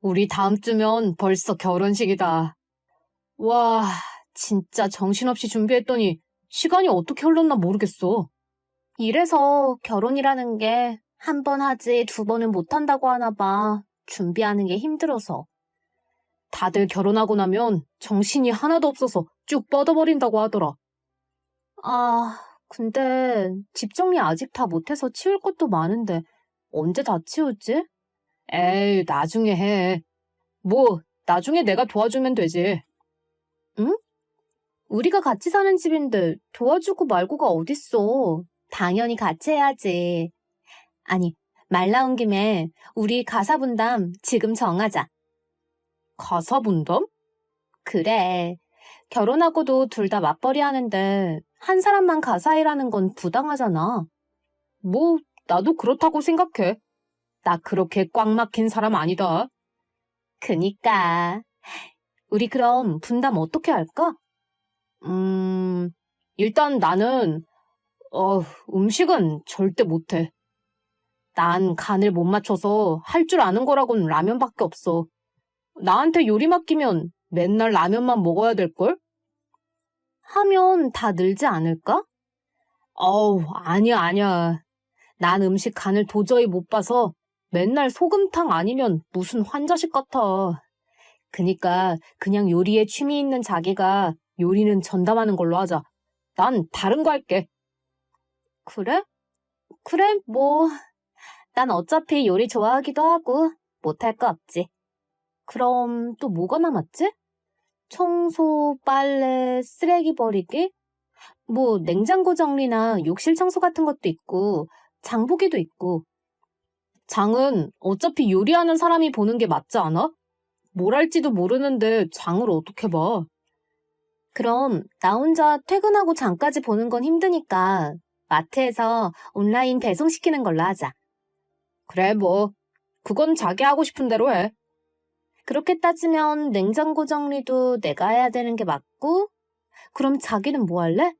우리 다음 주면 벌써 결혼식이다. 와, 진짜 정신없이 준비했더니 시간이 어떻게 흘렀나 모르겠어. 이래서 결혼이라는 게 한 번 하지 두 번은 못 한다고 하나 봐. 준비하는 게 힘들어서. 다들 결혼하고 나면 정신이 하나도 없어서 쭉 뻗어버린다고 하더라. 아, 근데 집 정리 아직 다 못해서 치울 것도 많은데 언제 다 치우지? 에이, 나중에 해. 뭐, 나중에 내가 도와주면 되지. 우리가 같이 사는 집인데 도와주고 말고가 어딨어. 당연히 같이 해야지. 아니, 말 나온 김에 우리 가사 분담 지금 정하자. 가사 분담? 그래. 결혼하고도 둘 다 맞벌이 하는데 한 사람만 가사 일하는 건 부당하잖아. 뭐, 나도 그렇다고 생각해. 나 그렇게 꽉 막힌 사람 아니다. 그니까. 우리 그럼 분담 어떻게 할까? 음, 일단 나는, 어, 음식은 절대 못해. 난 간을 못 맞춰서 할 줄 아는 거라곤 라면밖에 없어. 나한테 요리 맡기면 맨날 라면만 먹어야 될걸? 하면 다 늘지 않을까? 어우, 아니야, 아니야. 난 음식 간을 도저히 못 봐서 맨날 소금탕 아니면 무슨 환자식 같아. 그니까 그냥 요리에 취미 있는 자기가 요리는 전담하는 걸로 하자. 난 다른 거 할게. 그래? 그래, 뭐. 난 어차피 요리 좋아하기도 하고, 못할 거 없지. 그럼 또 뭐가 남았지? 청소, 빨래, 쓰레기 버리기? 뭐, 냉장고 정리나 욕실 청소 같은 것도 있고, 장보기도 있고. 장은 어차피 요리하는 사람이 보는 게 맞지 않아? 뭘 할지도 모르는데 장을 어떻게 봐? 그럼 나 혼자 퇴근하고 장까지 보는 건 힘드니까 마트에서 온라인 배송시키는 걸로 하자. 그래, 뭐. 그건 자기 하고 싶은 대로 해. 그렇게 따지면 냉장고 정리도 내가 해야 되는 게 맞고, 그럼 자기는 뭐 할래?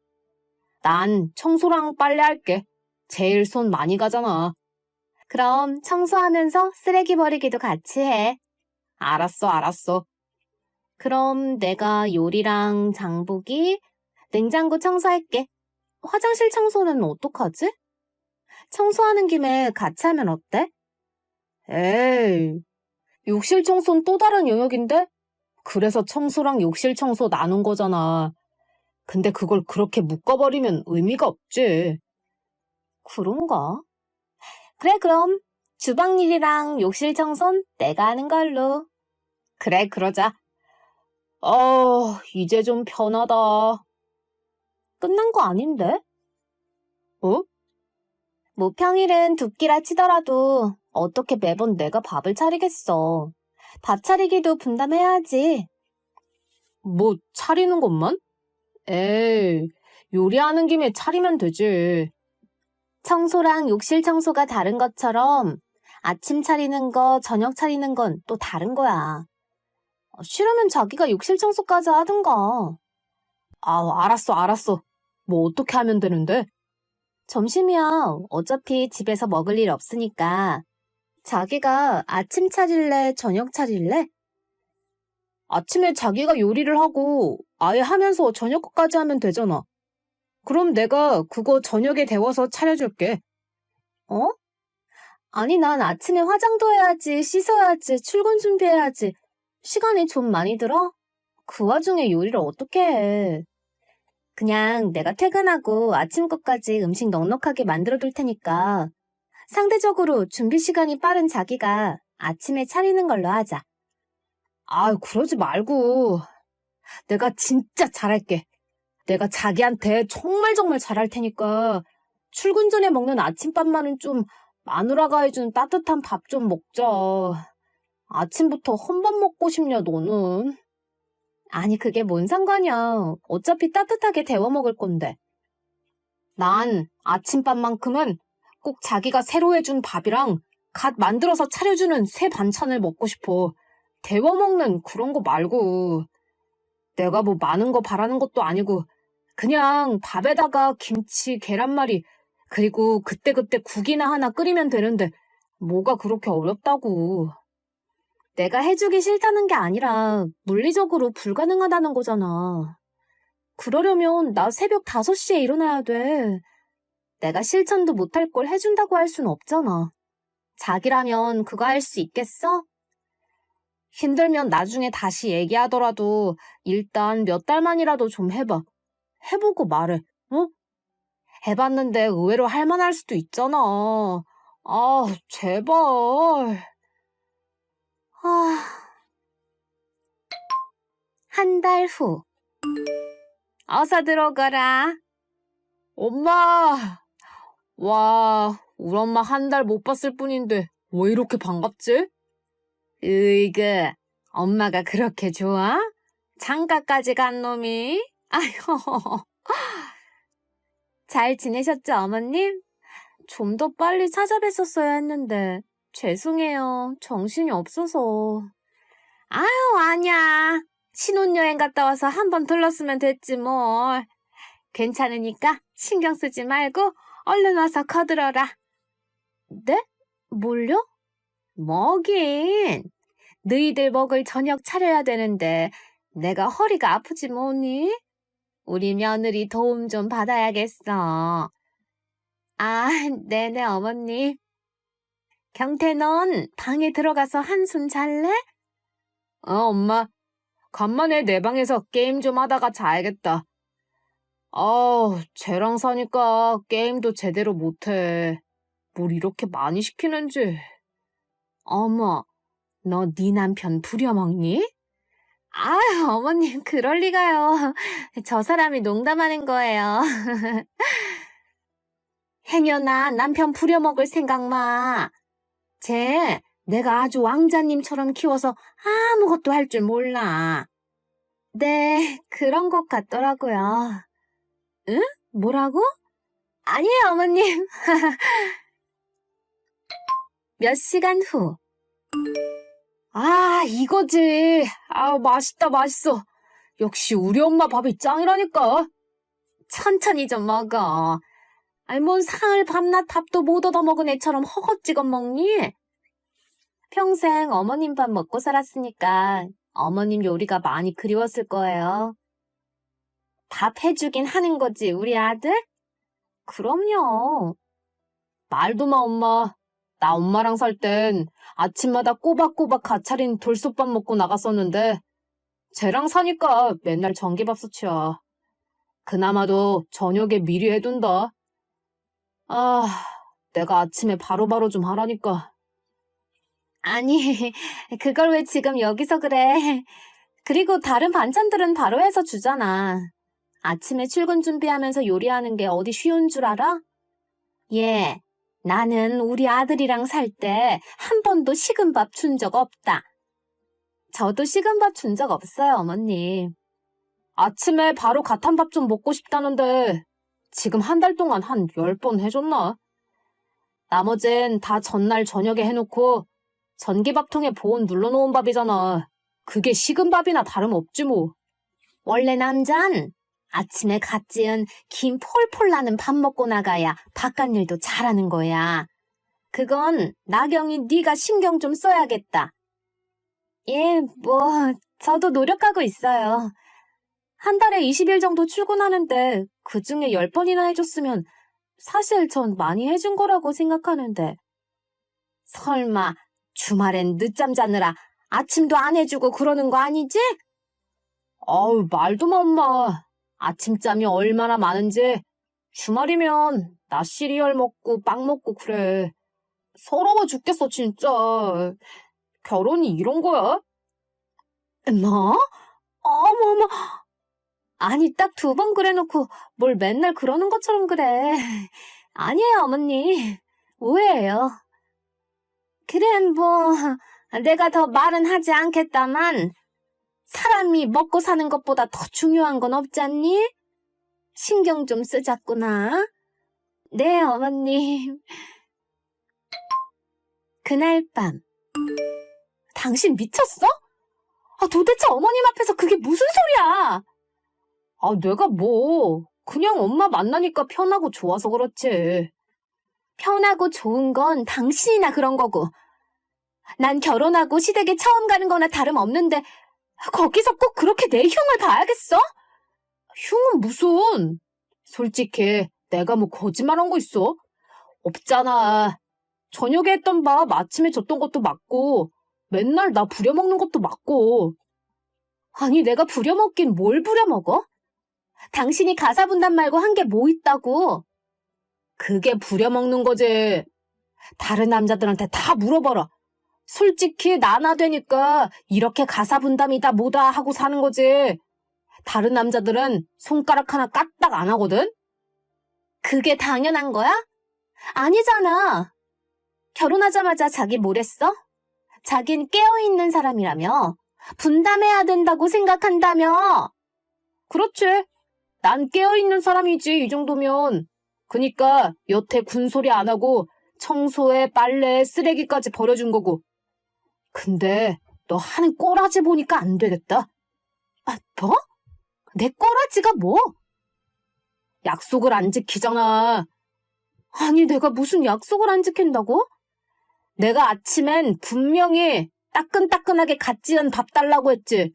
난 청소랑 빨래 할게. 제일 손 많이 가잖아. 그럼 청소하면서 쓰레기 버리기도 같이 해. 알았어, 알았어. 그럼 내가 요리랑 장보기, 냉장고 청소할게. 화장실 청소는 어떡하지? 청소하는 김에 같이 하면 어때? 에이, 욕실 청소는 또 다른 영역인데? 그래서 청소랑 욕실 청소 나눈 거잖아. 근데 그걸 그렇게 묶어버리면 의미가 없지. 그런가? 그래, 그럼 주방 일이랑 욕실 청소는 내가 하는 걸로. 그래, 그러자. 어, 이제 좀 편하다. 끝난 거 아닌데? 어? 뭐 평일은 두 끼라 치더라도 어떻게 매번 내가 밥을 차리겠어. 밥 차리기도 분담해야지. 뭐, 차리는 것만? 에이, 요리하는 김에 차리면 되지. 청소랑 욕실 청소가 다른 것처럼 아침 차리는 거, 저녁 차리는 건 또 다른 거야. 어, 싫으면 자기가 욕실 청소까지 하든가. 아, 알았어, 알았어. 뭐 어떻게 하면 되는데? 점심이야. 어차피 집에서 먹을 일 없으니까. 자기가 아침 차릴래, 저녁 차릴래? 아침에 자기가 요리를 하고 아예 하면서 저녁 것까지 하면 되잖아. 그럼 내가 그거 저녁에 데워서 차려줄게. 어? 아니, 난 아침에 화장도 해야지, 씻어야지, 출근 준비해야지. 시간이 좀 많이 들어? 그 와중에 요리를 어떻게 해? 그냥 내가 퇴근하고 아침 것까지 음식 넉넉하게 만들어 둘 테니까 상대적으로 준비 시간이 빠른 자기가 아침에 차리는 걸로 하자. 아, 그러지 말고. 내가 진짜 잘할게. 내가 자기한테 정말 정말 잘할 테니까 출근 전에 먹는 아침밥만은 좀 마누라가 해준 따뜻한 밥 좀 먹자. 아침부터 헌밥 먹고 싶냐, 너는? 아니, 그게 뭔 상관이야. 어차피 따뜻하게 데워 먹을 건데. 난 아침밥만큼은 꼭 자기가 새로 해준 밥이랑 갓 만들어서 차려주는 새 반찬을 먹고 싶어. 데워 먹는 그런 거 말고. 내가 뭐 많은 거 바라는 것도 아니고, 그냥 밥에다가 김치, 계란말이, 그리고 그때그때 국이나 하나 끓이면 되는데, 뭐가 그렇게 어렵다고. 내가 해주기 싫다는 게 아니라 물리적으로 불가능하다는 거잖아. 그러려면 나 새벽 5시에 일어나야 돼. 내가 실천도 못할 걸 해준다고 할 순 없잖아. 자기라면 그거 할 수 있겠어? 힘들면 나중에 다시 얘기하더라도 일단 몇 달만이라도 좀 해봐. 해보고 말해, 어? 해봤는데 의외로 할만할 수도 있잖아. 아, 제발. 아... 한 달 후. 어서 들어가라. 엄마! 와, 우리 엄마 한 달 못 봤을 뿐인데 왜 이렇게 반갑지? 으이그, 엄마가 그렇게 좋아? 장가까지 간 놈이? 아휴. 잘 지내셨죠, 어머님? 좀 더 빨리 찾아뵀었어야 했는데, 죄송해요. 정신이 없어서. 아유, 아니야. 신혼여행 갔다 와서 한 번 들렀으면 됐지, 뭘. 괜찮으니까 신경 쓰지 말고 얼른 와서 거들어라. 네? 뭘요? 먹인. 너희들 먹을 저녁 차려야 되는데 내가 허리가 아프지 뭐니? 우리 며느리 도움 좀 받아야겠어. 아, 네네 어머니. 경태 넌 방에 들어가서 한숨 잘래? 어, 엄마. 간만에 내 방에서 게임 좀 하다가 자야겠다. 아우, 쟤랑 사니까 게임도 제대로 못해. 뭘 이렇게 많이 시키는지. 어머, 너 네 남편 부려먹니? 아, 어머님, 그럴 리가요. 저 사람이 농담하는 거예요. 행여나 남편 부려먹을 생각 마. 쟤 내가 아주 왕자님처럼 키워서 아무것도 할 줄 몰라. 네, 그런 것 같더라고요. 응? 뭐라고? 아니에요, 어머님. 몇 시간 후. 아, 이거지. 아, 맛있다, 맛있어. 역시 우리 엄마 밥이 짱이라니까. 천천히 좀 먹어. 아니, 뭔 상을 밤낮 밥도 못 얻어 먹은 애처럼 허겁지겁 먹니? 평생 어머님 밥 먹고 살았으니까 어머님 요리가 많이 그리웠을 거예요. 밥 해주긴 하는 거지, 우리 아들? 그럼요. 말도 마, 엄마. 나 엄마랑 살 땐 아침마다 꼬박꼬박 가차린 돌솥밥 먹고 나갔었는데, 쟤랑 사니까 맨날 전기밥솥이야. 그나마도 저녁에 미리 해둔다. 아, 내가 아침에 바로 바로 좀 하라니까. 아니, 그걸 왜 지금 여기서 그래? 그리고 다른 반찬들은 바로 해서 주잖아. 아침에 출근 준비하면서 요리하는 게 어디 쉬운 줄 알아? 예, 나는 우리 아들이랑 살 때 한 번도 식은 밥 준 적 없다. 저도 식은 밥 준 적 없어요, 어머님. 아침에 바로 갓한 밥좀 먹고 싶다는데, 지금 한 달 동안 한 열 번 해줬나? 나머진 다 전날 저녁에 해놓고, 전기밥통에 보온 눌러놓은 밥이잖아. 그게 식은 밥이나 다름없지 뭐. 원래 남잔 아침에 갓 지은 김 폴폴 나는 밥 먹고 나가야 바깥 일도 잘하는 거야. 그건 나경이 네가 신경 좀 써야겠다. 예, 뭐 저도 노력하고 있어요. 한 달에 20일 정도 출근하는데 그중에 10번이나 해줬으면 사실 전 많이 해준 거라고 생각하는데. 설마 주말엔 늦잠 자느라 아침도 안 해주고 그러는 거 아니지? 아우, 말도 마, 엄마. 아침잠이 얼마나 많은지. 주말이면 나 시리얼 먹고 빵 먹고 그래. 서러워 죽겠어, 진짜. 결혼이 이런 거야? 뭐? 어머머. 아니, 딱 두 번 그래놓고 뭘 맨날 그러는 것처럼 그래. 아니에요, 어머니. 오해예요. 그래, 뭐, 내가 더 말은 하지 않겠다만, 사람이 먹고 사는 것보다 더 중요한 건 없잖니? 신경 좀 쓰자꾸나. 네, 어머님. 그날 밤. 당신 미쳤어? 아, 도대체 어머님 앞에서 그게 무슨 소리야? 아, 내가 뭐. 그냥 엄마 만나니까 편하고 좋아서 그렇지. 편하고 좋은 건 당신이나 그런 거고. 난 결혼하고 시댁에 처음 가는 거나 다름없는데 거기서 꼭 그렇게 내 흉을 봐야겠어? 흉은 무슨? 솔직히 내가 뭐 거짓말한 거 있어? 없잖아. 저녁에 했던 밥 아침에 줬던 것도 맞고 맨날 나 부려먹는 것도 맞고 아니 내가 부려먹긴 뭘 부려먹어? 당신이 가사 분담 말고 한 게 뭐 있다고? 그게 부려먹는 거지. 다른 남자들한테 다 물어봐라. 솔직히 나나 되니까 이렇게 가사 분담이다 뭐다 하고 사는 거지. 다른 남자들은 손가락 하나 까딱 안 하거든? 그게 당연한 거야? 아니잖아. 결혼하자마자 자기 뭐랬어? 자긴 깨어있는 사람이라며. 분담해야 된다고 생각한다며. 그렇지. 난 깨어있는 사람이지, 이 정도면. 그니까 여태 군소리 안 하고 청소에 빨래 쓰레기까지 버려준 거고. 근데 너 하는 꼬라지 보니까 안 되겠다. 아, 뭐? 내 꼬라지가 뭐? 약속을 안 지키잖아. 아니, 내가 무슨 약속을 안 지킨다고? 내가 아침엔 분명히 따끈따끈하게 갓 지은 밥 달라고 했지.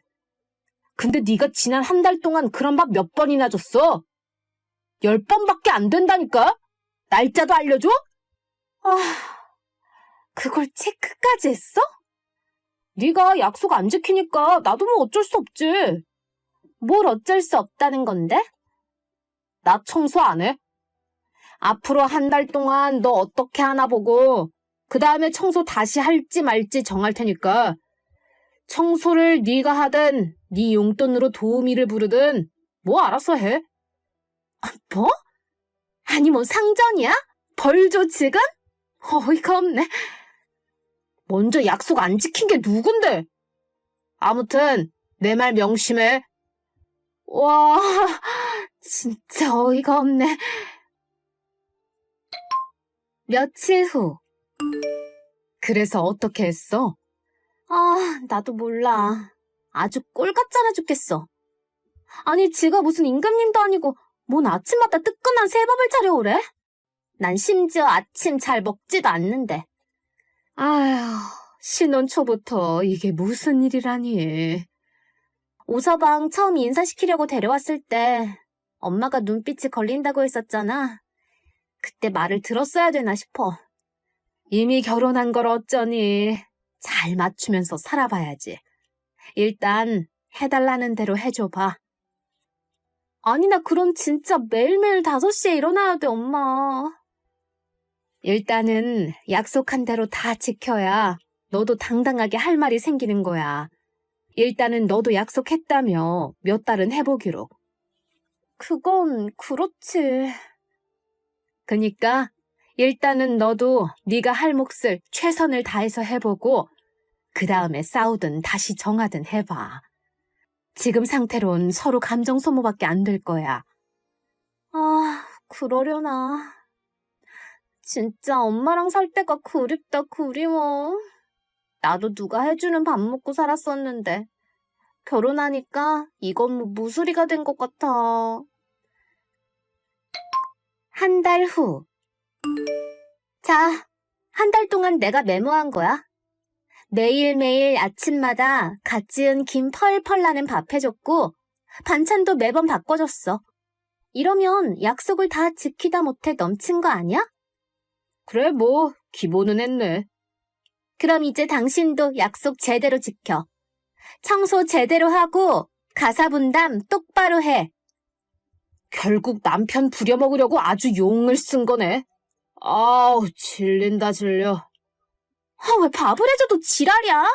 근데 네가 지난 한 달 동안 그런 밥 몇 번이나 줬어? 열 번밖에 안 된다니까? 날짜도 알려줘? 아, 그걸 체크까지 했어? 네가 약속 안 지키니까 나도 뭐 어쩔 수 없지. 뭘 어쩔 수 없다는 건데? 나 청소 안 해. 앞으로 한 달 동안 너 어떻게 하나 보고 그 다음에 청소 다시 할지 말지 정할 테니까 청소를 네가 하든 네 용돈으로 도우미를 부르든 뭐 알아서 해. 아, 뭐? 아니 뭐 상전이야? 벌 줘 지금? 어이가 없네. 먼저 약속 안 지킨 게 누군데? 아무튼 내 말 명심해. 와, 진짜 어이가 없네. 며칠 후. 그래서 어떻게 했어? 아, 나도 몰라. 아주 꼴 같잖아 죽겠어. 아니, 지가 무슨 임금님도 아니고 뭔 아침마다 뜨끈한 새밥을 차려오래? 난 심지어 아침 잘 먹지도 않는데. 아휴, 신혼 초부터 이게 무슨 일이라니. 오서방 처음 인사시키려고 데려왔을 때 엄마가 눈빛이 걸린다고 했었잖아. 그때 말을 들었어야 되나 싶어. 이미 결혼한 걸 어쩌니. 잘 맞추면서 살아봐야지. 일단 해달라는 대로 해줘봐. 아니, 나 그럼 진짜 매일매일 5시에 일어나야 돼, 엄마. 일단은 약속한 대로 다 지켜야 너도 당당하게 할 말이 생기는 거야. 일단은 너도 약속했다며 몇 달은 해보기로. 그건 그렇지. 그니까 일단은 너도 네가 할 몫을 최선을 다해서 해보고 그 다음에 싸우든 다시 정하든 해봐. 지금 상태론 서로 감정 소모밖에 안 될 거야. 아, 그러려나. 진짜 엄마랑 살 때가 그립다, 그리워. 나도 누가 해주는 밥 먹고 살았었는데. 결혼하니까 이건 뭐 무수리가 된 것 같아. 한 달 후. 자, 한 달 동안 내가 메모한 거야. 매일매일 아침마다 갓 지은 김 펄펄 나는 밥 해줬고, 반찬도 매번 바꿔줬어. 이러면 약속을 다 지키다 못해 넘친 거 아니야? 그래, 뭐, 기본은 했네. 그럼 이제 당신도 약속 제대로 지켜. 청소 제대로 하고, 가사 분담 똑바로 해. 결국 남편 부려먹으려고 아주 용을 쓴 거네. 아우, 질린다, 질려. 아, 왜 밥을 해줘도 지랄이야?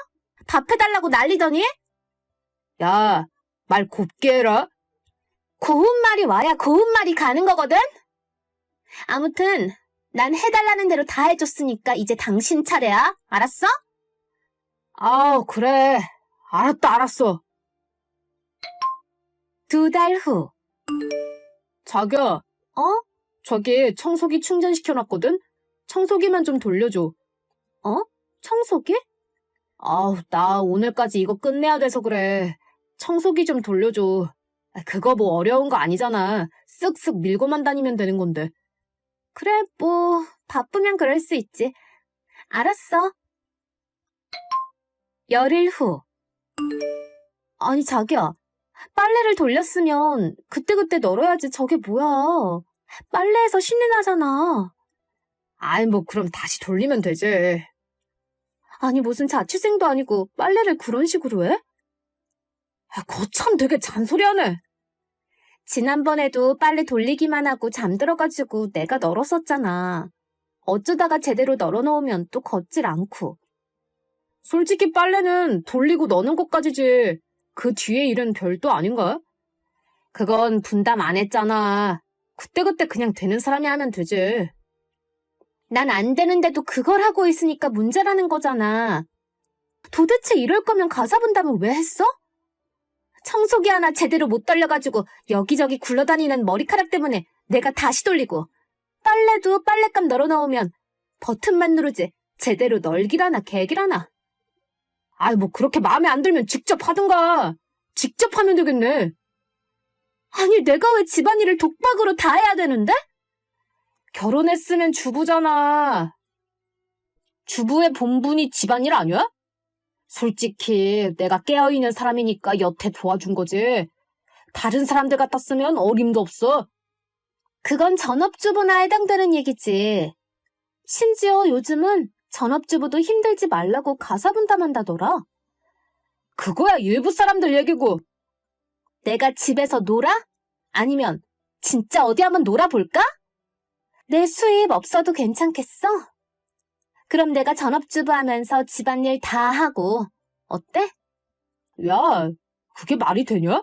밥 해달라고 난리더니? 야, 말 곱게 해라. 고운 말이 와야 고운 말이 가는 거거든? 아무튼, 난 해달라는 대로 다 해줬으니까 이제 당신 차례야. 알았어? 아우, 그래. 알았다, 알았어. 두 달 후. 자기야. 어? 저기 청소기 충전시켜놨거든? 청소기만 좀 돌려줘. 청소기? 아우, 나 오늘까지 이거 끝내야 돼서 그래. 청소기 좀 돌려줘. 아, 그거 뭐 어려운 거 아니잖아. 쓱쓱 밀고만 다니면 되는 건데. 그래, 뭐, 바쁘면 그럴 수 있지. 알았어. 열흘 후. 아니, 자기야. 빨래를 돌렸으면 그때그때 널어야지 저게 뭐야. 빨래에서 신내 나잖아. 아이, 뭐, 그럼 다시 돌리면 되지. 아니, 무슨 자취생도 아니고 빨래를 그런 식으로 해? 아, 거참 되게 잔소리하네. 지난번에도 빨래 돌리기만 하고 잠들어가지고 내가 널었었잖아. 어쩌다가 제대로 널어놓으면 또 걷질 않고. 솔직히 빨래는 돌리고 넣는 것까지지. 그 뒤에 일은 별도 아닌가? 그건 분담 안 했잖아. 그때그때 그냥 되는 사람이 하면 되지. 난 안 되는데도 그걸 하고 있으니까 문제라는 거잖아. 도대체 이럴 거면 가사 분담은 왜 했어? 청소기 하나 제대로 못 돌려가지고 여기저기 굴러다니는 머리카락 때문에 내가 다시 돌리고 빨래도 빨랫감 널어놓으면 버튼만 누르지 제대로 널기라나 개기라나 아이, 뭐, 그렇게 마음에 안 들면 직접 하든가. 직접 하면 되겠네. 아니 내가 왜 집안일을 독박으로 다 해야 되는데? 결혼했으면 주부잖아. 주부의 본분이 집안일 아니야? 솔직히 내가 깨어있는 사람이니까 여태 도와준 거지. 다른 사람들 같았으면 어림도 없어. 그건 전업주부나 해당되는 얘기지. 심지어 요즘은 전업주부도 힘들지 말라고 가사 분담한다더라. 그거야 일부 사람들 얘기고. 내가 집에서 놀아? 아니면 진짜 어디 한번 놀아볼까? 내 수입 없어도 괜찮겠어? 그럼 내가 전업주부 하면서 집안일 다 하고 어때? 야, 그게 말이 되냐?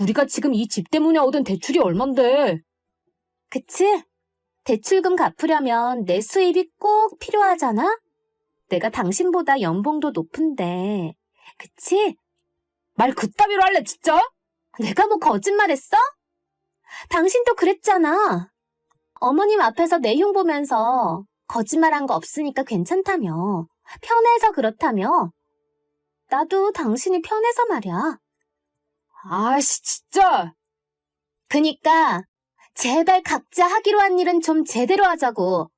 우리가 지금 이 집 때문에 얻은 대출이 얼만데. 그치? 대출금 갚으려면 내 수입이 꼭 필요하잖아? 내가 당신보다 연봉도 높은데 그치? 말 그따위로 할래 진짜? 내가 뭐 거짓말했어? 당신도 그랬잖아. 어머님 앞에서 내 흉 보면서 거짓말한 거 없으니까 괜찮다며. 편해서 그렇다며. 나도 당신이 편해서 말이야. 아씨 진짜. 그니까 제발 각자 하기로 한 일은 좀 제대로 하자고.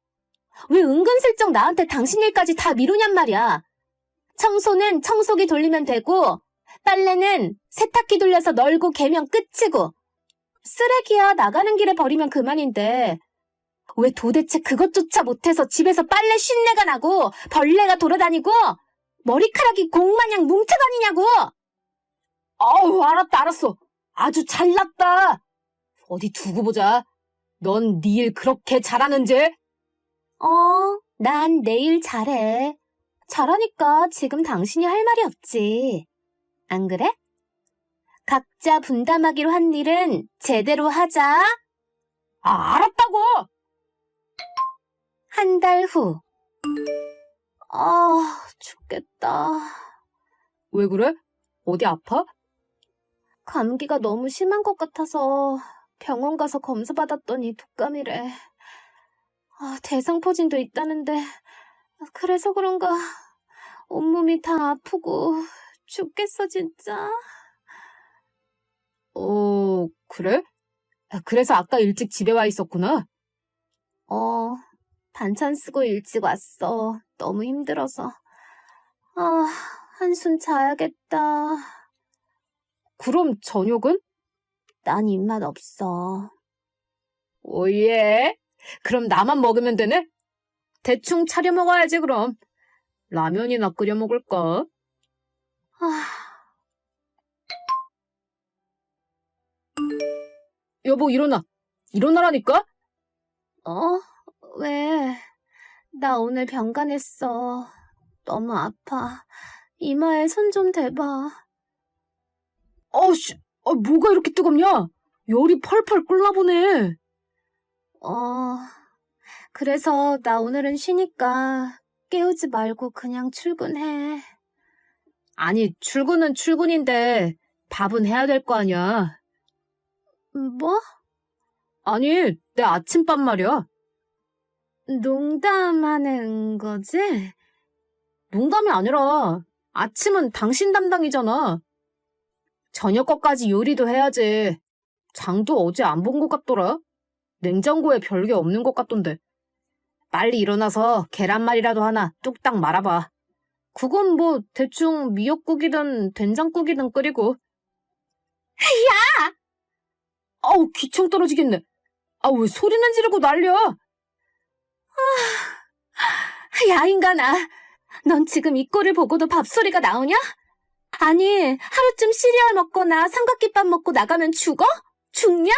왜 은근슬쩍 나한테 당신 일까지 다 미루냔 말이야. 청소는 청소기 돌리면 되고 빨래는 세탁기 돌려서 널고 개면 끝이고 쓰레기야 나가는 길에 버리면 그만인데 왜 도대체 그것조차 못해서 집에서 빨래 쉰내가 나고 벌레가 돌아다니고 머리카락이 공마냥 뭉쳐다니냐고 아우 알았다 알았어. 아주 잘났다. 어디 두고 보자. 넌 네 일 그렇게 잘하는지? 어, 난 내 일 잘해. 잘하니까 지금 당신이 할 말이 없지. 안 그래? 각자 분담하기로 한 일은 제대로 하자. 아 알았다고. 한 달 후. 아, 죽겠다. 왜 그래? 어디 아파? 감기가 너무 심한 것 같아서 병원 가서 검사 받았더니 독감이래. 아, 대상포진도 있다는데 그래서 그런가 온몸이 다 아프고 죽겠어 진짜. 어 그래? 아, 그래서 아까 일찍 집에 와 있었구나. 어, 반찬 쓰고 일찍 왔어. 너무 힘들어서. 아, 한숨 자야겠다. 그럼 저녁은? 난 입맛 없어. 오예. 그럼 나만 먹으면 되네? 대충 차려 먹어야지, 그럼. 라면이나 끓여 먹을까? 아, 여보, 일어나. 일어나라니까? 어? 왜? 나 오늘 병간했어. 너무 아파. 이마에 손 좀 대봐. 어우씨, 아, 뭐가 이렇게 뜨겁냐? 열이 펄펄 끓나 보네. 어, 그래서 나 오늘은 쉬니까 깨우지 말고 그냥 출근해. 아니, 출근은 출근인데, 밥은 해야 될 거 아니야. 뭐? 아니, 내 아침밥 말이야. 농담하는 거지? 농담이 아니라, 아침은 당신 담당이잖아. 저녁 거까지 요리도 해야지. 장도 어제 안 본 것 같더라. 냉장고에 별게 없는 것 같던데. 빨리 일어나서 계란말이라도 하나 뚝딱 말아봐. 그건 뭐 대충 미역국이든 된장국이든 끓이고. 야! 아우 기총 떨어지겠네. 아 왜 소리는 지르고 난리야? 야, 인간아. 넌 지금 이 꼴을 보고도 밥소리가 나오냐? 아니, 하루쯤 시리얼 먹거나 삼각김밥 먹고 나가면 죽어? 죽냐?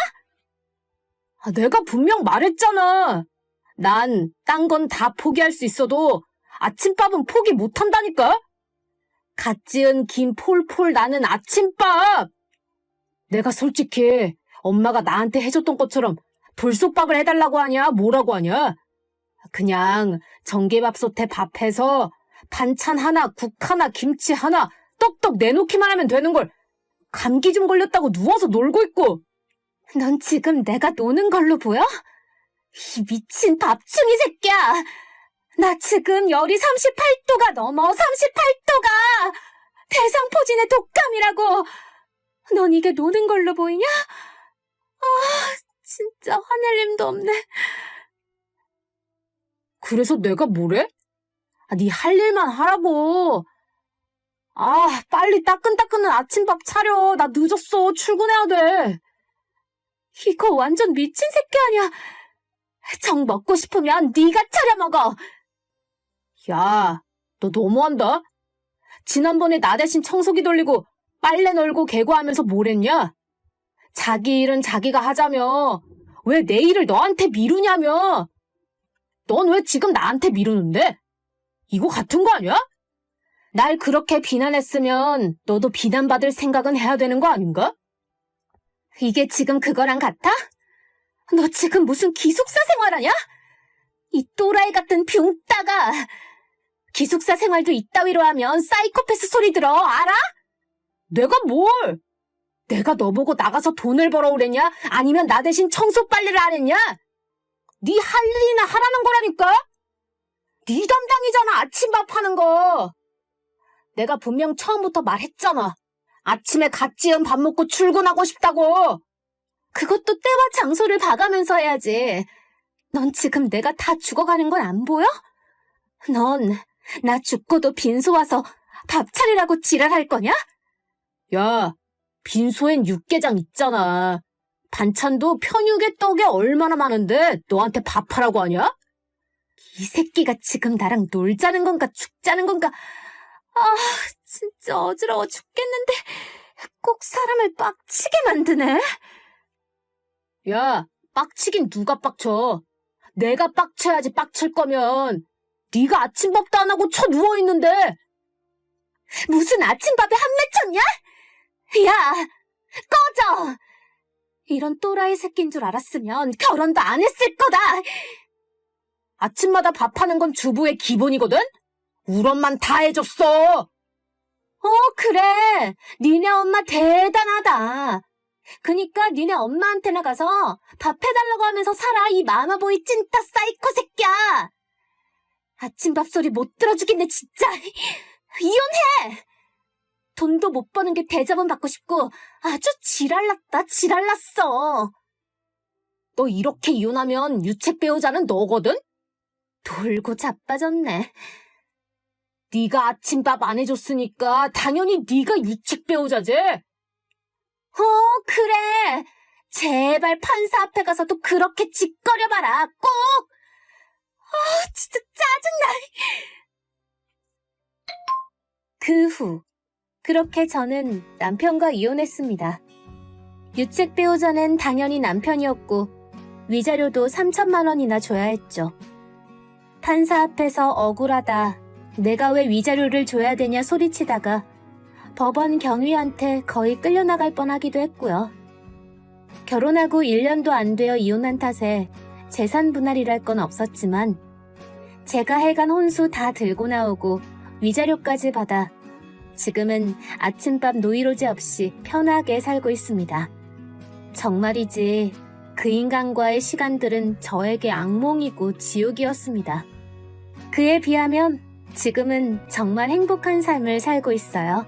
아, 내가 분명 말했잖아. 난 딴 건 다 포기할 수 있어도 아침밥은 포기 못 한다니까? 갓 지은 김 폴폴 나는 아침밥! 내가 솔직히 엄마가 나한테 해줬던 것처럼 불솥밥을 해달라고 하냐, 뭐라고 하냐? 그냥 전기밥솥에 밥해서 반찬 하나, 국 하나, 김치 하나 떡떡 내놓기만 하면 되는 걸 감기 좀 걸렸다고 누워서 놀고 있고 넌 지금 내가 노는 걸로 보여? 이 미친 밥충이 새끼야! 나 지금 열이 38도가 넘어, 38도가! 대상포진의 독감이라고! 넌 이게 노는 걸로 보이냐? 아, 진짜 화낼 힘도 없네. 그래서 내가 뭐래? 아, 네 할 일만 하라고. 아, 빨리 따끈따끈한 아침밥 차려. 나 늦었어. 출근해야 돼. 이거 완전 미친 새끼 아니야? 정 먹고 싶으면 네가 차려 먹어! 야, 너 너무한다. 지난번에 나 대신 청소기 돌리고 빨래 널고 개고하면서 뭘 했냐? 자기 일은 자기가 하자며. 왜 내 일을 너한테 미루냐며. 넌 왜 지금 나한테 미루는데? 이거 같은 거 아니야? 날 그렇게 비난했으면 너도 비난받을 생각은 해야 되는 거 아닌가? 이게 지금 그거랑 같아? 너 지금 무슨 기숙사 생활하냐? 이 또라이 같은 병따가! 기숙사 생활도 이따위로 하면 사이코패스 소리 들어, 알아? 내가 뭘? 내가 너 보고 나가서 돈을 벌어오랬냐? 아니면 나 대신 청소 빨래를 안 했냐? 네 할 일이나 하라는 거라니까? 네 담당이잖아, 아침밥 하는 거. 내가 분명 처음부터 말했잖아. 아침에 갓 지은 밥 먹고 출근하고 싶다고. 그것도 때와 장소를 봐가면서 해야지. 넌 지금 내가 다 죽어가는 건 안 보여? 넌 나 죽고도 빈소 와서 밥 차리라고 지랄할 거냐? 야, 빈소엔 육개장 있잖아. 반찬도 편육에 떡에 얼마나 많은데 너한테 밥하라고 하냐? 이 새끼가 지금 나랑 놀자는 건가 죽자는 건가? 아, 진짜 어지러워 죽겠는데 꼭 사람을 빡치게 만드네. 야, 빡치긴 누가 빡쳐? 내가 빡쳐야지 빡칠 거면 네가 아침밥도 안 하고 쳐 누워 있는데 무슨 아침밥에 한 맺혔냐? 야, 꺼져! 이런 또라이 새끼인 줄 알았으면 결혼도 안 했을 거다! 아침마다 밥하는 건 주부의 기본이거든? 우리 엄만 다 해줬어. 어, 그래. 니네 엄마 대단하다. 그니까 니네 엄마한테나 가서 밥 해달라고 하면서 살아, 이 마마보이 찐따 사이코 새끼야! 아침밥 소리 못 들어주겠네, 진짜! 이혼해! 돈도 못 버는 게 대접은 받고 싶고 아주 지랄났다, 지랄났어. 너 이렇게 이혼하면 유책 배우자는 너거든? 돌고 자빠졌네. 네가 아침밥 안 해줬으니까 당연히 네가 유책 배우자지. 어, 그래. 제발 판사 앞에 가서도 그렇게 짓거려봐라. 꼭! 아, 진짜 짜증나. 그 후, 그렇게 저는 남편과 이혼했습니다. 유책 배우자는 당연히 남편이었고, 위자료도 3천만 원이나 줘야 했죠. 판사 앞에서 억울하다. 내가 왜 위자료를 줘야 되냐 소리치다가 법원 경위한테 거의 끌려나갈 뻔하기도 했고요. 결혼하고 1년도 안 되어 이혼한 탓에 재산 분할이랄 건 없었지만 제가 해간 혼수 다 들고 나오고 위자료까지 받아 지금은 아침밥 노이로제 없이 편하게 살고 있습니다. 정말이지 그 인간과의 시간들은 저에게 악몽이고 지옥이었습니다. 그에 비하면 지금은 정말 행복한 삶을 살고 있어요.